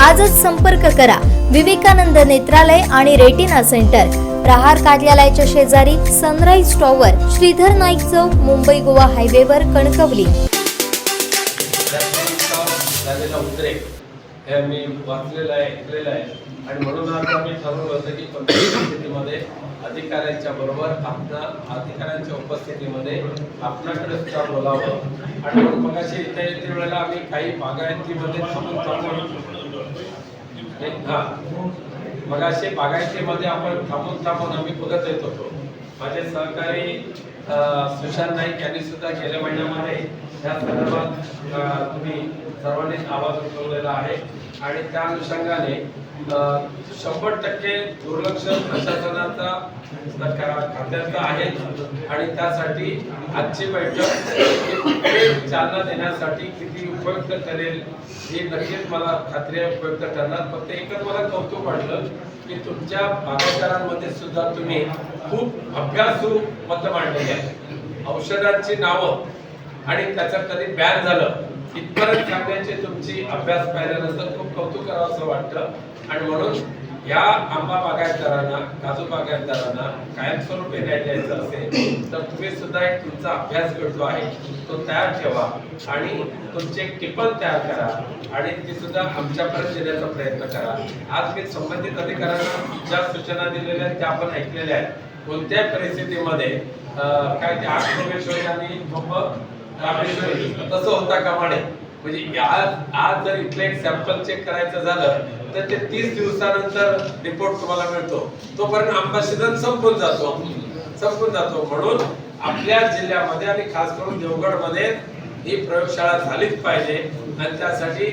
आजच संपर्क करा. विवेकानंद नेत्रालय आणि रेटिना सेंटर. प्रहार कार्यालयाच्या शेजारी सनराईज टॉवर श्रीधर नाईक चौक मुंबई गोवा हायवेवर कणकवली. हे आम्ही वाचलेलं आहे ऐकलेलं आहे. आणि म्हणून आज आम्ही ठरवलं होतं की परिस्थितीमध्ये अधिकाऱ्यांच्या बरोबर आपल्या अधिकाऱ्यांच्या उपस्थितीमध्ये आपल्याकडे सुद्धा बोलावं. आणि मग मगाशी इथे येते वेळेला आम्ही काही बागायतीमध्ये थांबून थांबून मग असे मगाशी बागायतीमध्ये आपण थांबून थांबून आम्ही बघत येत होतो. माझे सहकारी अं, सुशांत नाईक यांनी सुद्धा गेल्या महिन्यामध्ये या संदर्भात तुम्ही सर्वांनीच आवाज उठवलेला आहे. आणि त्या अनुषंगाने शंभर टक्के दुर्लक्ष प्रशासनाचा खात्याचा आहे आणि त्यासाठी आजची बैठक चालना देण्यासाठी किती उपयुक्त ठरेल हे नक्कीच मला खात्री आहे उपयुक्त ठरणार. फक्त एकच मला कौतुक वाटलं की तुमच्या बागायतदारांमध्ये सुद्धा तुम्ही खूप अभ्यासू मत मांडलेली आहे औषधांची नावं आणि त्याचं कधी बॅन झालं इथपर्यंत सांगण्याची तुमची अभ्यास पाहिल्यानंतर खूप कौतुक करावं असं वाटतं. आणि म्हणून या आंबा बागायतदारांना काजू बागायतदारांना कायमस्वरूपी न्याय द्यायचं असेल तर तुम्ही सुद्धा एक तुमचा अभ्यास गट जो आहे. तो तयार ठेवा आणि तुमचे एक टिपण तयार करा आणि ती सुद्धा आमच्यापर्यंत देण्याचा प्रयत्न करा. आज मी संबंधित अधिकाऱ्यांना ज्या सूचना दिलेल्या आहेत त्या आपण ऐकलेल्या आहेत. कोणत्याही परिस्थितीमध्ये अं, काय ते आठ प्रवेश आणि पंप तसं होता कामा म्हणजे आज आज जर इथलं एक सॅम्पल चेक करायचं झालं तर ते तीस दिवसानंतर रिपोर्ट तुम्हाला मिळतो. तोपर्यंत आंबा सीझन संपून जातो. संपून जातो. म्हणून आपल्या जिल्ह्यामध्ये आणि खास करून देवगडमध्ये ही प्रयोगशाळा झालीच पाहिजे. आणि त्यासाठी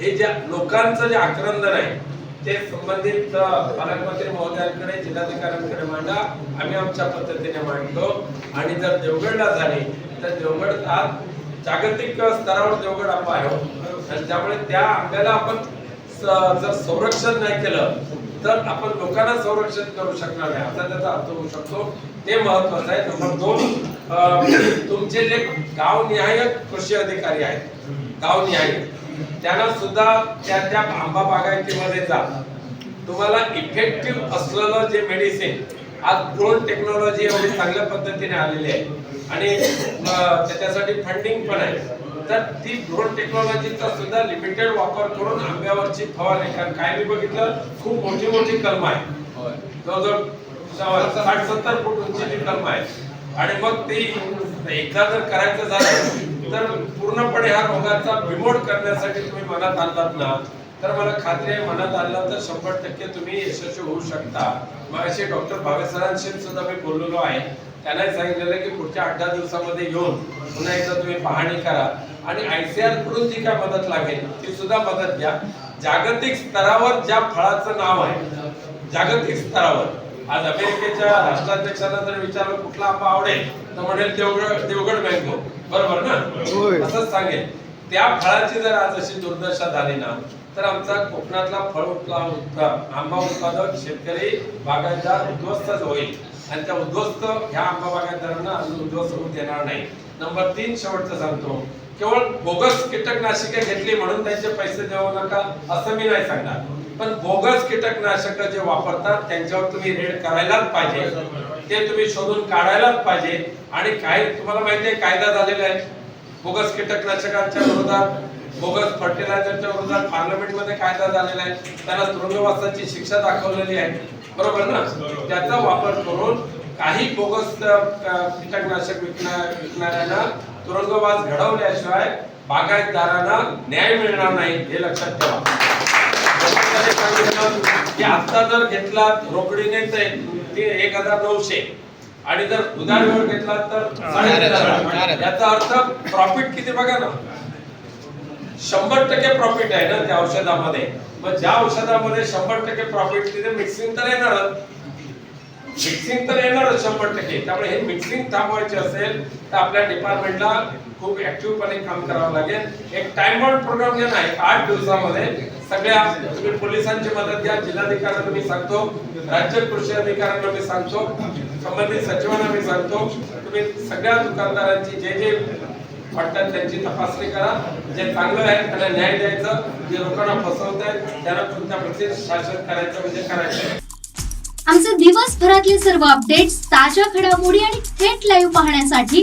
हे ज्या लोकांचं जे आक्रंदन आहे ते संबंधित पालकमंत्री महोदयांकडे जिल्हाधिकाऱ्यांकडे मांडा. आम्ही आमच्या पद्धतीने मांडतो. आणि जर देवगडला झाली तर देवगड आज जागतिक स्तरावर देवगड आपण हो. आहे त्यामुळे त्या आंब्याला आपण जर संरक्षण नाही केलं तर आपण लोकांना संरक्षण करू शकणार नाही. असा त्याचा अर्थ होऊ शकतो. ते महत्वाचं आहे. नंबर दोन तुमचे जे गावनिहाय कृषी अधिकारी आहेत गावनिहाय त्यांना सुद्धा त्या त्या आंबा बागायतीमध्ये जा. तुम्हाला इफेक्टिव्ह असलेलं जे मेडिसिन आज ड्रोन टेक्नॉलॉजी एवढी चांगल्या पद्धतीने आलेली आहे. आणि त्याच्यासाठी फंडिंग पण आहे. तर ती ड्रोन टेक्नॉलॉजीचा सुद्धा लिमिटेड वापर करून आंब्यावरची फवारणी कारण काय मी बघितलं खूप मोठी मोठी कलम आहे. जवळजवळ साठ सत्तर फूट उंचीची कलम आहे. आणि मग ती एकदा जर करायचं झालं तर पूर्णपणे ह्या रोगाचा बिमोड करण्यासाठी तुम्ही मनात आणलात ना तर मला खात्री आहे मनात आणलं तर शंभर टक्के तुम्ही यशस्वी होऊ शकता. मग असे डॉक्टर भावेसरांशी सुद्धा मी बोललेलो आहे. त्यांनाही सांगितलेलं आहे की पुढच्या आठ दहा दिवसामध्ये येऊन पुन्हा एकदा तुम्ही पाहणी करा. आणि आयसीआरकडून जी काय मदत लागेल ती सुद्धा मदत घ्या. जागतिक स्तरावर ज्या फळाचं नाव आहे जागतिक स्तरावर. आज अमेरिकेच्या राष्ट्राध्यक्षांना जर विचारलं कुठला आंबा आवडेल तर म्हणेल देवगड देवगड मँगो बरोबर ना? असंच सांगेल. त्या फळाची जर आज अशी दुर्दशा झाली ना तर आमचा कोकणातला फळ उत्पा- आंबा उत्पादक शेतकरी बागायतदार उद्ध्वस्तच होईल. आणि त्या उद्ध्वस्त ह्या आंबा बागायतदारांना अजून उद्ध्वस्त होऊ देणार नाही. नंबर तीन शेवटचं सांगतो. केवळ बोगस कीटकनाशके घेतली म्हणून त्यांचे पैसे देऊ नका असं मी नाही सांगणार. पण बोगस कीटकनाशक जे वापरतात त्यांच्यावर तुम्ही रेड करायलाच पाहिजे. ते तुम्ही शोधून काढायलाच पाहिजे. आणि काय तुम्हाला माहिती आहे कायदा झालेला आहे. बोगस कीटकनाशकांच्या विरोधात बोगस फर्टिलायझरच्या विरोधात पार्लमेंटमध्ये कायदा झालेला आहे. त्यांना तुरुंगवासाची शिक्षा दाखवलेली आहे. बरोबर ना? त्याचा वापर करून काही बोगस कीटकनाशक विकणा- विकणाऱ्यांना तुरुंगवास घडवल्याशिवाय बागायतदारांना न्याय मिळणार नाही हे लक्षात ठेवा. की आता जर घेतला रोकडीने ते एक हजार नऊशे आणि जर उधारीवर घेतला तर. याचा अर्थ प्रॉफिट किती बघा ना. शंभर टक्के प्रॉफिट आहे ना त्या औषधामध्ये. मग ज्या औषधामध्ये शंभर टक्के प्रॉफिट तिथे मिक्सिंग तर येणारच. मिक्सिंग तर येणारच शंभर टक्के. त्यामुळे हे मिक्सिंग थांबवायचे असेल तर आपल्या डिपार्टमेंटला खूप ऍक्टिव्हपणे काम करावं लागेल. एक टाइम आउट प्रोग्राम घ्या आहे. आठ दिवसामध्ये सगळ्या तुम्ही पोलिसांची मदत घ्या जिल्हाधिकाऱ्यांना मी सांगतो राज्य कृषी अधिकाऱ्यांना मी सांगतो संबंधित सचिवांना मी सांगतो. तुम्ही सगळ्या दुकानदारांची जे जे वाटतात त्यांची तपासणी करा. जे चांगलं आहे त्यांना न्याय द्यायचं. जे लोकांना फसवत आहेत त्यांना तुमच्या प्रती शासन करायचं म्हणजे करायचं. आमचे दिवसभरातले सर्व अपडेट्स ताज्या घडामोडी आणि थेट लाईव्ह पाहण्यासाठी